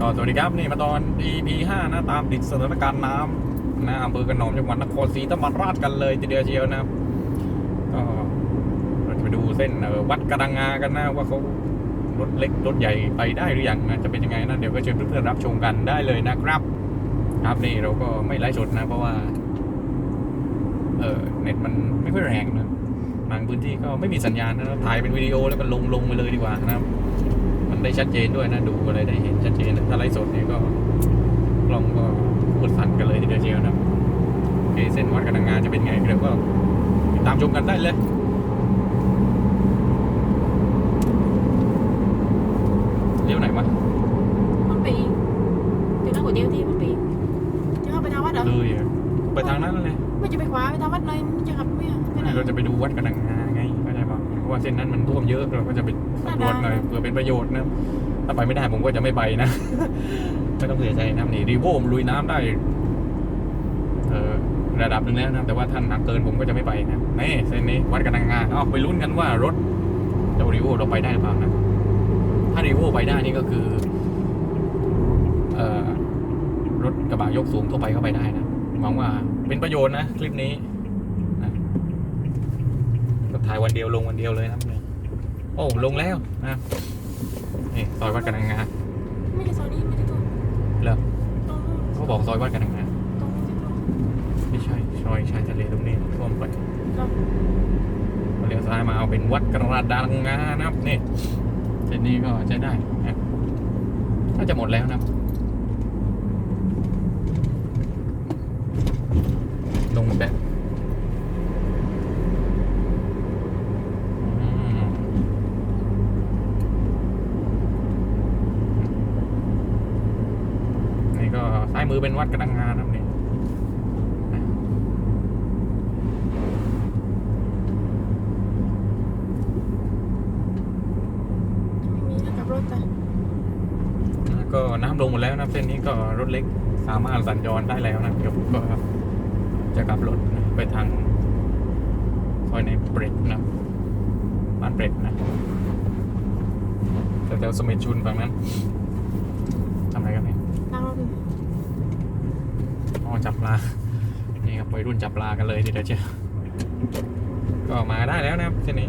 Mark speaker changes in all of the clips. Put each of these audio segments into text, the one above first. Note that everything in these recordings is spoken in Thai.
Speaker 1: ก็สวัสดีครับนี่มาตอน EP 5นะตามติดสถานการณ์น้ำนะอำเภอกระหนอมจังหวัดนครศรีธรรมราชกันเลยทีเดียวเชียวนะครับก็เราจะไปดูเส้นวัดกระดังงากันนะว่าเขารถเล็กรถใหญ่ไปได้หรือยังนะจะเป็นยังไงนะเดี๋ยวก็เชิญเพื่อนๆรับชมกันได้เลยนะครับ ครับนี่เราก็ไม่ไลฟ์สดนะเพราะว่า เออเน็ตมันไม่ค่อยแรงนะบางพื้นที่ก็ไม่มีสัญญาณนะถ่ายเป็นวิดีโอแล้วก็ลงลงไปเลยดีกว่านะครับ มันได้ชัดเจนด้วยนะ ดูอะไรได้เห็นชัดเจนนะถ้าไลฟ์สดเนี่ยก็กล้องก็พูดสั่นกันเลยทีเดียวเชียวนะโอเคเส้นวัดกันงานจะเป็นไงเดี๋ยวก็ติดตามชมกันได้เลยเลี้ยวไหนวะ
Speaker 2: มันปีเดี๋ยวนั่งก๋วยเตี๋ยวที่มันปีจะเข้าไปทางวัดเหรอ
Speaker 1: เลยอะไปทางนั้นเลย
Speaker 2: ไม่จะไปขวาไปทางวัดเลยจะขับไม่อะไปไหน
Speaker 1: เราจะไปดูวัดกัน ว่าเส้นนั้นมันท่วมเยอะเราก็จะไปสำรวจหน่อยเพื่อเป็นประโยชน์นะถ้าไปไม่ได้ผมก็จะไม่ไปนะไม่ต้องเสียใจนะนี่รีโวมนลุยน้ำได้เออระดับหนึ่งแล้วนะแต่ว่าท่านหนักเกินผมก็จะไม่ไปนะนี่เส้นนี้วัดกันงาเอาไปลุ้นกันว่ารถเจ้ารีโวเราไปได้หรือเปล่านะถ้ารีโวไปได้นี่ก็คือเอ่อรถกระบะยกสูงทั่วไปก็ไปได้นะหวังว่าเป็นประโยชน์นะ คลิปนี้นะก็ ถ่ายวันเดียวลงวันเดียวเลยนะเนี่ยโอ้ลงแล้วนะนี่ซอยวัดกันงา
Speaker 2: ไม่ใช่ซอยนี้ไม่ใช่ตรง
Speaker 1: เหรอ
Speaker 2: ตรงนู้น
Speaker 1: เขาบอกซอยวัดกันงา
Speaker 2: ตรงนู้นที่ตรง
Speaker 1: ไม่ใช่ซอยชายทะเลตรงนี้ท่วมไป
Speaker 2: ครับ
Speaker 1: เลี้ยวซ้ายมาเอาเป็นวัดกระดังงานะครับนี่เส้นนี้ก็ใช้ได้นะน่าจะหมดแล้วนะครับลงแบบอืมนี่ ก็ซ้ายมือเป็นวัดกระดังงานะครับนี่
Speaker 2: ไม่มีนะกลับรถแต่
Speaker 1: แล้วก็น้ำลงหมดแล้วนะเส้นนี้ก็รถเล็กสามารถสัญจรได้แล้วนะเดี๋ยวผมก็จะกลับรถไปทางซอยในเปรตนะบ้านเปรตนะแถวๆสมิธชุนฝั่งนั้นทำอะไรกันเนี่ย
Speaker 2: นั่งรถอยู่
Speaker 1: อจับปลา นี่ครับวัยรุ่นจับปลากันเลยทีเดียวเชียวก็มาได้แล้วนะครับเส้นนี้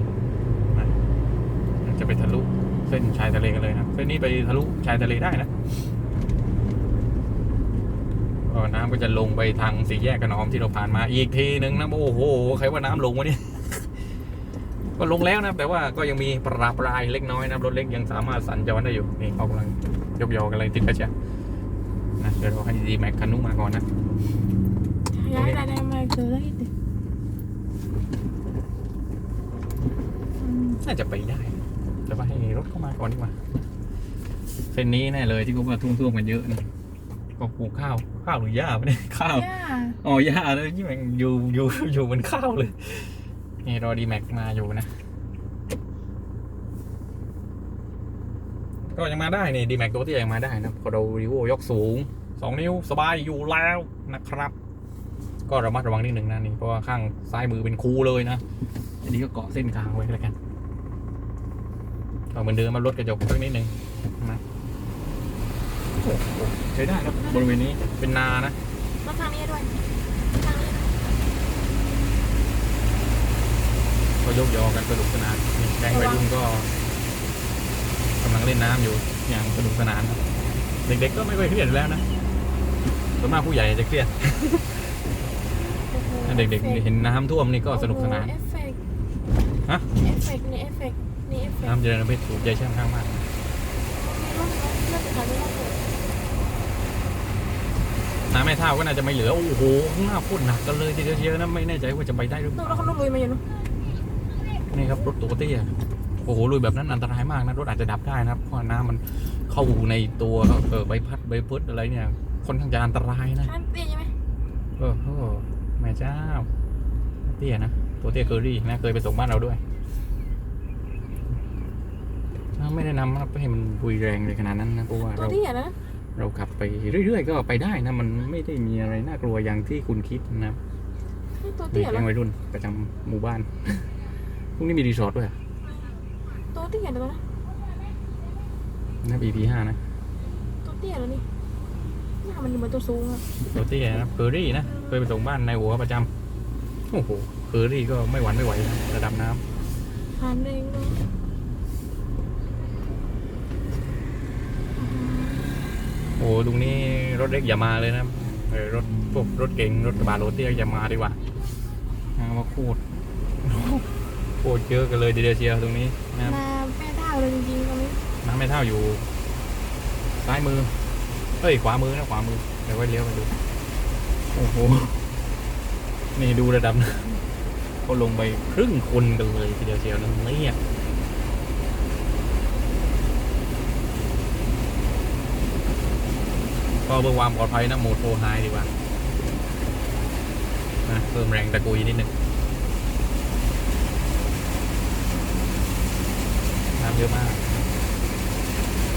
Speaker 1: จะไปทะลุเส้นชายทะเลกันเลยนะเส้นนี้ไปทะลุชายทะเลได้นะก็น้ำก็จะลงไปทางสี่แยกกระนอมที่เราผ่านมาอีกทีหนึ่งนะโอ้โหใครว่าน้ำลงวะเนี่ยก็ลงแล้วนะแต่ว่าก็ยังมีปราปรายเล็กน้อยนะรถเล็กยังสามารถสัญจรได้อยู่นี่เขากำลังยกยอกันเลยติดกระเชียนะเดี๋ยวเราให้ดีแม็กคันนุมาก่อนนะ น่าจะไปได้แต่ว่าให้รถเข้ามาก่อนดีกว่าเส้นนี้แน่เลยที่เขาว่าทุ่มๆกันเยอะนะก็ปลูกข้าวข้าวหรือหญ้าไม่ได้ข้าวอ๋อหญ้าเลยที่มันอยู่อยู่อยู่บนข้าวเลยนี่รอดีแม็กมาอยู่นะ ก็ยังมาได้นี่ดีแม็กตัวที่ยังมาได้นะพอเรารีโวยกสูงสองนิ้วสบายอยู่แล้วนะครับ ก็ระมัดระวังนิดหนึ่งนะนี่เพราะว่าข้างซ้ายมือเป็นคูเลยนะ อันนี้ก็เกาะเส้นกลางไว้แล้วกันเหมือนเดิมมารถกระจกสักนิดหนึ่งนะใช้ได้ครับบริเวณนี้เป็นนานะ
Speaker 2: รถทางนี้ด้วยทางนี้ด้วย
Speaker 1: ก็ยกยอกันสนุกสนานแก๊งวัยรุ่นก็กำลังเล่นน้ำอยู่อย่างสนุกสนาน เด็กๆก็ไม่ค่อยเครียดแล้วนะส่วนมากผู้ใหญ่จะเครียด เด็กๆ เห็นน้ำท่วมนี่ก็สนุกสนาน
Speaker 2: โอ้โหเอฟเฟกต์
Speaker 1: ฮะ
Speaker 2: เอฟเฟกต์นี่เอฟเฟกต์นี่เอฟเฟกต์
Speaker 1: น้ำเจริญเพชรถูกใจช่างข้างมาก
Speaker 2: รถรถรถคันนี้รถเลย
Speaker 1: น้ำแม่เท่าก็น่าจะไม่เหลือ โอ้โห ข้างหน้าโคตรหนักกันเลยทีเดียวเชียวนะไม่แน่ใจว่าจะไปได้หรือเป
Speaker 2: นู่น
Speaker 1: ล่า
Speaker 2: แล้วเขารถลุยมาอยู่นู่น
Speaker 1: นี่ครับรถตัวเตี้ยโอ้โหลุยแบบนั้นอันตรายมากนะรถอาจจะดับได้นะครับเพราะว่าน้ำมันเข้าในตัวเออใบพัดใบพืชอะไรเนี่ยค่อนข้างจะอันตรายนะ
Speaker 2: คันเตี้ยใช่ไหม
Speaker 1: โอ้โห แม่เจ้า เตี้ยนะ ตัวเตี้ยเกอรี่นะเคยไปส่งบ้านเราด้วยอ่าไม่ได้นำนะครับให้มันรุยแรงเลยขนาดนั้นนะเพราะว่า
Speaker 2: ตัว
Speaker 1: เรา
Speaker 2: เตี้ยนะ
Speaker 1: เราขับไปเรื่อยๆ ก็ไปได้นะ มันไม่ได้มีอะไรน่ากลัวอย่างที่คุณคิดนะครับ
Speaker 2: นี่ตัว
Speaker 1: นี่
Speaker 2: เตี้ย
Speaker 1: แก๊
Speaker 2: นะ
Speaker 1: งวัยรุ่นประจำหมู่บ้านพรุ่งนี้มีรีสอร์ทด้วย
Speaker 2: ตัวเตี้ยนะตัวนะ
Speaker 1: นะ EP ห้านะ
Speaker 2: ตัวเตี้ยแล้วนี่ หน้ามันอยู่บนตัวสูงอะ
Speaker 1: ตัวเตี้ยนะเคอรี่นะเคยไปส่งบ้านในหัวประจำโอ้โหเคอรี่ก็ไม่หวั่นไม่ไหวนะระดับน้ำ
Speaker 2: ทานเองเนาะ
Speaker 1: โอ้ตรงนี้รถเล็กอย่ามาเลยนะเออรถพวกรถเก๋งรถกระบะรถเตี้ยอย่ามาดีกว่าเอามาโคตรโคตรเยอะกันเลยทีเดียวเชียวตรงนี้นะครับ
Speaker 2: มาแม่เท่าเลยจริงๆตรงนี้
Speaker 1: น้ำไม่เท่าอยู่ซ้ายมือ เอ้ยขวามือนะขวามือเดี๋ยวไว้เลี้ยวไปดู โอ้โห นี่ดูระดับน้ำเขาลงไปครึ่งคนกันเลยทีเดียวเชียวนั่นเนี่ยก็เพื่อความปลอดภัยนะโหมดโฟไฮดีกว่านะเพิ่มแรงตะกุยนิดนึงน้ำเยอะมาก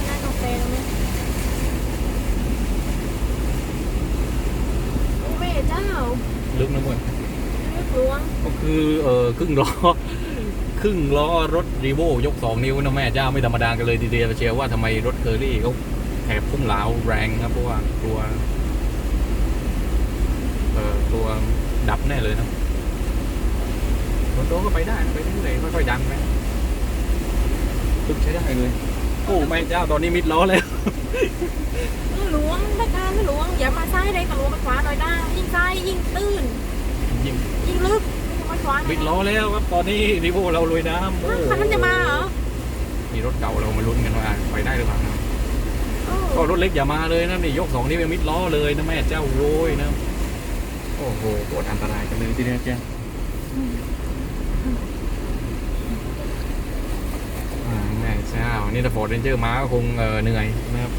Speaker 2: หน้ากาแฟตรงนี้โอ้ แม่เจ้า
Speaker 1: ลึกนะมึง
Speaker 2: เลือกหลวง
Speaker 1: ก็คือเออครึ่งล้อครึ่งล้อรถรีโว ยกสองนิ้วนะแม่เจ้าไม่ธรรมดากันเลยทีเดียวเชียวว่าทำไมรถเคอรี่เขาแถบพุ่งเหลาวแรงครับเพราะว่าตัวเออตัวดับแน่เลยนะรถโตก็ไปได้นะไปเรื่อยๆค่อยๆดันไปตึกใช้ได้เลยโอ้แม่เจ้าตอนนี้มิดล้อแล้ว
Speaker 2: เออ หลวงตะการหลวงอย่ามาซ้ายเลยกับหลวงไปขวาหน่อยได้ยิ่งซ้ายยิ่งตื้น
Speaker 1: ยิง
Speaker 2: ยิ่งลึกไปขวาหน่อย
Speaker 1: มิดล้อแล้วครับตอนนี้รีโวเราลุยน้ำโอ้
Speaker 2: คันนั้นจะมาเหรอ
Speaker 1: มีรถเก่าเรามาลุ้นกันว่าไปได้หรือเปล่านะ
Speaker 2: เออ
Speaker 1: ก็รถเล็กอย่ามาเลยนะนี่ยกสองนิ้วยังมิดล้อเลยนะแม่เจ้าโวยนะโอ้โหปวดอันตรายกันเลยทีเดียวเจ้าอ่า แม่เจ้านี่ถ้าฟอร์ดเรนเจอร์มาก็คงเออเหนื่อยนะครับ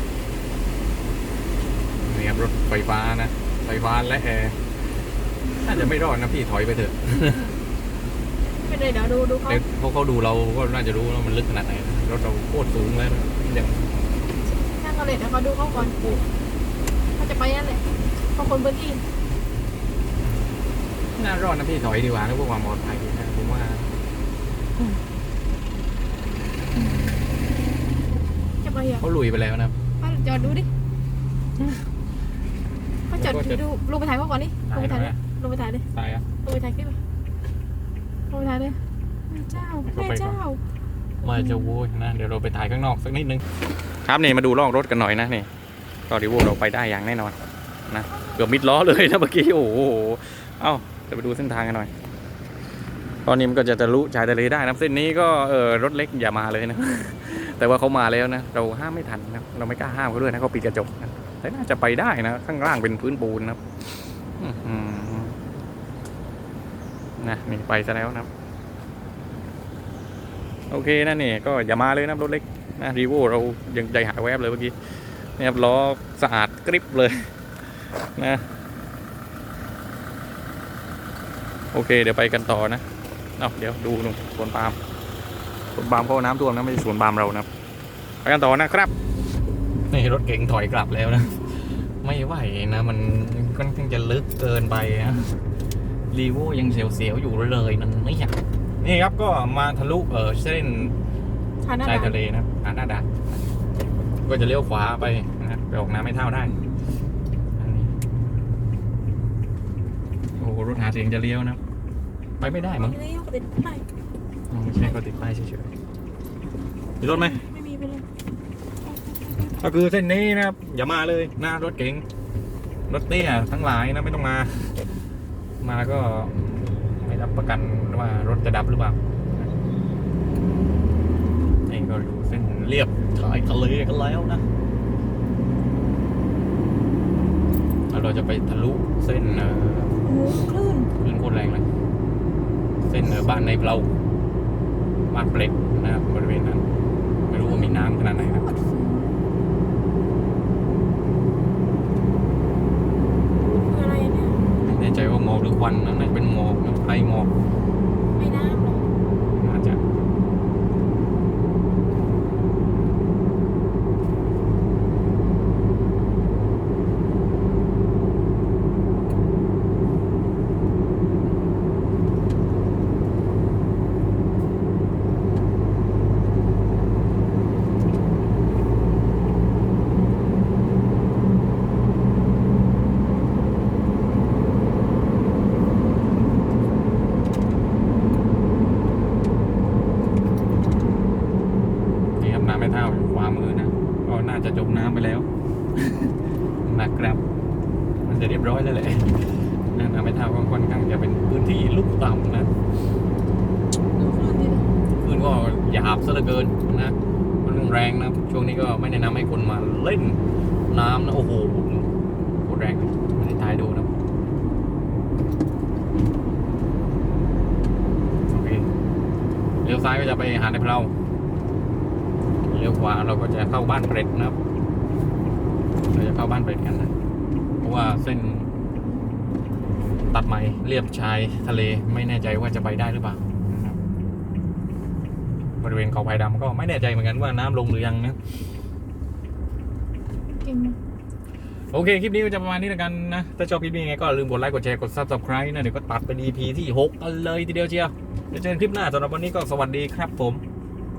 Speaker 1: นี่ครับรถไฟฟ้านะ ไฟฟ้าและแอร์น่าจะไม่รอดนะพี่ถอยไปเถอะ
Speaker 2: ไม่ได้เดี๋ยวดูดูเขา
Speaker 1: เดี๋ยวพวกเขาดูเราก็น่าจะรู้ว่ามันลึกขนาดไหนนะรถเราโคตรสูงแล้วนะอย่าง
Speaker 2: นั่งเขาเลยเดี๋ยวเขาดูเขาก่อน
Speaker 1: โอ้
Speaker 2: เขาจะไปนั่นแหละเขาคนพื้นที่
Speaker 1: น่ารอดนะพี่ถอยดีกว่านะเพื่อความปลอดภัยนะผมว่า
Speaker 2: จะไปเหรอ
Speaker 1: เขาลุยไปแล้วนะครับ
Speaker 2: มาจอดดูดิเขาจอด
Speaker 1: แล้วก็จะ
Speaker 2: ดูลงไปถ่ายเขาก่อนดิลงไปถ่ายดิลงไปถ่ายดิ
Speaker 1: ตายอะ
Speaker 2: ลงไปถ่ายคลิปอะลงไปถ่ายดิแม่เจ้า
Speaker 1: ให้เขา
Speaker 2: แม่
Speaker 1: ไปก่อน
Speaker 2: เจ้า
Speaker 1: มาจะโวยนะ เดี๋ยวเราไปถ่ายข้างนอกสักนิดนึง ครับนี่มาดูลอกรถกันหน่อยนะนี่ก็ดิโวเราไปได้อย่างแน่นอนนะเกือบมิดล้อเลยนะเมื่อกี้โอ้โหเอ้าจะไปดูเส้นทางกันหน่อย ตอนนี้มันก็จะทะลุชายทะเลได้นะเส้นนี้ก็เออรถเล็กอย่ามาเลยนะ แต่ว่าเขามาแล้วนะ เราห้ามไม่ทันนะเราไม่กล้าห้ามเขาด้วยนะเขาปิดกระจกนะแต่น่าจะไปได้นะ ข้างล่างเป็นพื้นปูนนะครับนะนี่ไปซะแล้วนะโอเคนะนี่ก็อย่ามาเลยนะรถเล็กนะรีโวเรายังใจหายแวบเลยเมื่อกี้นี่ครับล้อสะอาดกริบเลยนะโอเค เดี๋ยวไปกันต่อนะ เอาเดี๋ยวดูหนู่นสวนปาล์ม สวนปาล์มเขาน้ำท่วมนะไม่ใช่สวนปาล์มเรานะไปกันต่อนะครับนี่รถเก๋งถอยกลับแล้วนะ ไม่ไหวนะมันค่อนข้างจะลึกเกินไปนะรีโวยังเสียวๆอยู่เลยนั่นไม่อยากนี่ครับก็มาทะลุเออเส้น
Speaker 2: ทานหน้า
Speaker 1: ชาย
Speaker 2: ด่าน
Speaker 1: ทะเลนะครับอ่าหน้าด่านก็จะเลี้ยวขวาไปนะครับไปออกน้ำไม่เท่าได้อันนี้โอ้โหรถหาเสียงจะเลี้ยวนะ ไปไม่ได้มั้ง
Speaker 2: เลี้ยวติดไป
Speaker 1: อ๋อ ไม่ใช่ก็ติดป้ายเฉยๆมีรถไหม
Speaker 2: ไม่มีไปเลย
Speaker 1: ก็คือเส้นนี้นะครับ อย่ามาเลยหน้ารถเก๋งรถเตี้ยทั้งหลายนะไม่ต้องมา มาก็ไม่รับประกันว่ารถจะดับหรือเปล่านี่ก็ดูเส้นเรียบชายทะเลกันแล้วนะแล้วเราจะไปทะลุเส้นเอ่อ
Speaker 2: โอ้โหคลื่น
Speaker 1: คลื่นโคตรแรงเลย เส้นเอ่อบ้านในเพลา บ้านเปล็กนะครับบริเวณนั้น ไม่รู้ว่ามีน้ำขนาดไหนนะ
Speaker 2: คืออะไรเนี่ย
Speaker 1: ไม่แน่ใจว่าหมอกหรือควันนะน่าจะเป็นหมอกนะไฟหมอก
Speaker 2: ไม่น้ำหรอ
Speaker 1: น่าจะ ท่าอยู่ขวามือนะก็น่า จะจมน้ำไปแล้วนะครับ มันจะเรียบร้อยแล้วแหละนะน้ำไม่เท่าก็ค่อนข้างจะเป็นพื้นที่ลุ่มต่ำนะ
Speaker 2: ดูคลื่นดิ
Speaker 1: คลื่นก็หยาบซะเหลือเกินนะมันแรงนะช่วงนี้ก็ไม่แนะนำให้คนมาเล่นน้ำนะโอ้โหโคตรแรงไม่ได้ถ่ายดูนะโอเคเลี้ยวซ้ายก็จะไปหาในเพลา เลี้ยวขวาเราก็จะเข้าบ้านเปร็ดนะครับ เราจะเข้าบ้านเปร็ดกันนะ เพราะว่าเส้นตัดไหมเรียบชายทะเลไม่แน่ใจว่าจะไปได้หรือเปล่านะครับบริเวณเขาไผ่ดำก็ไม่แน่ใจเหมือนกันว่าน้ำลงหรือยังนะ
Speaker 2: เก่งมาก
Speaker 1: โอเค คลิปนี้ก็จะประมาณนี้แล้วกันนะ ถ้าชอบคลิปนี้ยังไงก็อย่าลืมกดไลค์ กดแชร์ กด subscribe นะ เดี๋ยวก็ตัดไป EP ที่ 6 กันเลยทีเดียวเชียวเดี๋ยวเจอกันคลิปหน้าสำหรับวันนี้ก็สวัสดีครับผม